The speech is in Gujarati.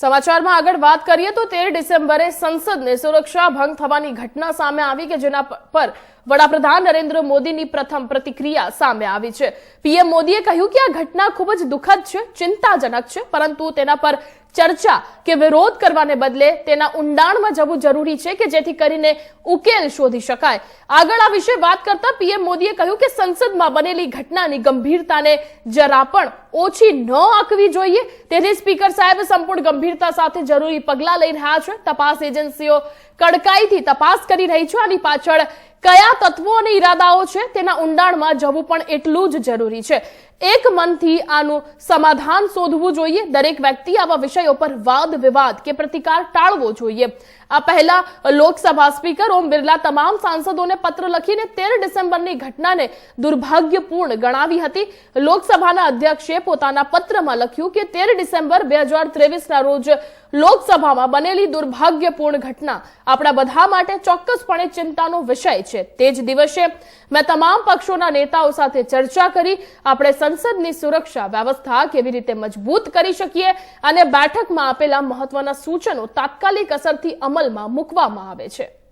સમાચારમાં આગળ વાત કરીએ તો તેર ડિસેમ્બરે સંસદને સુરક્ષા ભંગ થવાની ઘટના સામે આવી કે જેના પર વડાપ્રધાન નરેન્દ્ર મોદીની પ્રથમ પ્રતિક્રિયા સામે આવી છે. પીએમ મોદીએ કહ્યું કે આ ઘટના ખૂબ જ દુઃખદ છે, ચિંતાજનક છે, પરંતુ તેના પર ચર્ચા કે વિરોધ કરવાને બદલે તેના ઊંડાણમાં જવું જરૂરી છે કે જેથી કરીને ઉકેલ શોધી શકાય. આગળ આ વિશે વાત કરતા પીએમ મોદીએ કહ્યું કે સંસદમાં બનેલી ઘટનાની ગંભીરતાને જરા પણ ઓછી ન આંકવી જોઈએ. તેથી સ્પીકર સાહેબ સંપૂર્ણ ગંભીરતા સાથે જરૂરી પગલાં લઈ રહ્યા છે. તપાસ એજન્સીઓ કડકાઈથી તપાસ કરી રહી છે. આની પાછળ કયા તત્વો અને ઈરાદાઓ છે તેના ઊંડાણમાં જવું પણ એટલું જ જરૂરી છે. એક મનથી આનું સમાધાન શોધવું જોઈએ. દરેક વ્યક્તિ આવા વિષયો પર વાદ વિવાદ કે પ્રતિકાર ટાળવો જોઈએ. પહેલા લોકસભા સ્પીકર ઓમ બિરલા તમામ સાંસદોને પત્ર લખીને તેર ડિસેમ્બરની ઘટનાને દુર્ભાગ્યપૂર્ણ ગણાવી હતી. લોકસભાના અધ્યક્ષે પોતાના પત્રમાં લખ્યું કે તેર ડિસેમ્બર બે હજાર ત્રેવીસના રોજ લોકસભામાં બનેલી દુર્ભાગ્યપૂર્ણ ઘટના આપણા બધા માટે ચોક્કસપણે ચિંતાનો વિષય છે. તે જ દિવસે મેં તમામ પક્ષોના નેતાઓ સાથે ચર્ચા કરી, આપણે સંસદની સુરક્ષા વ્યવસ્થા કેવી રીતે મજબૂત કરી શકીએ અને બેઠકમાં આપેલા મહત્વના સૂચનો તાત્કાલિક અસરથી અમલમાં મૂકવામાં આવે છે.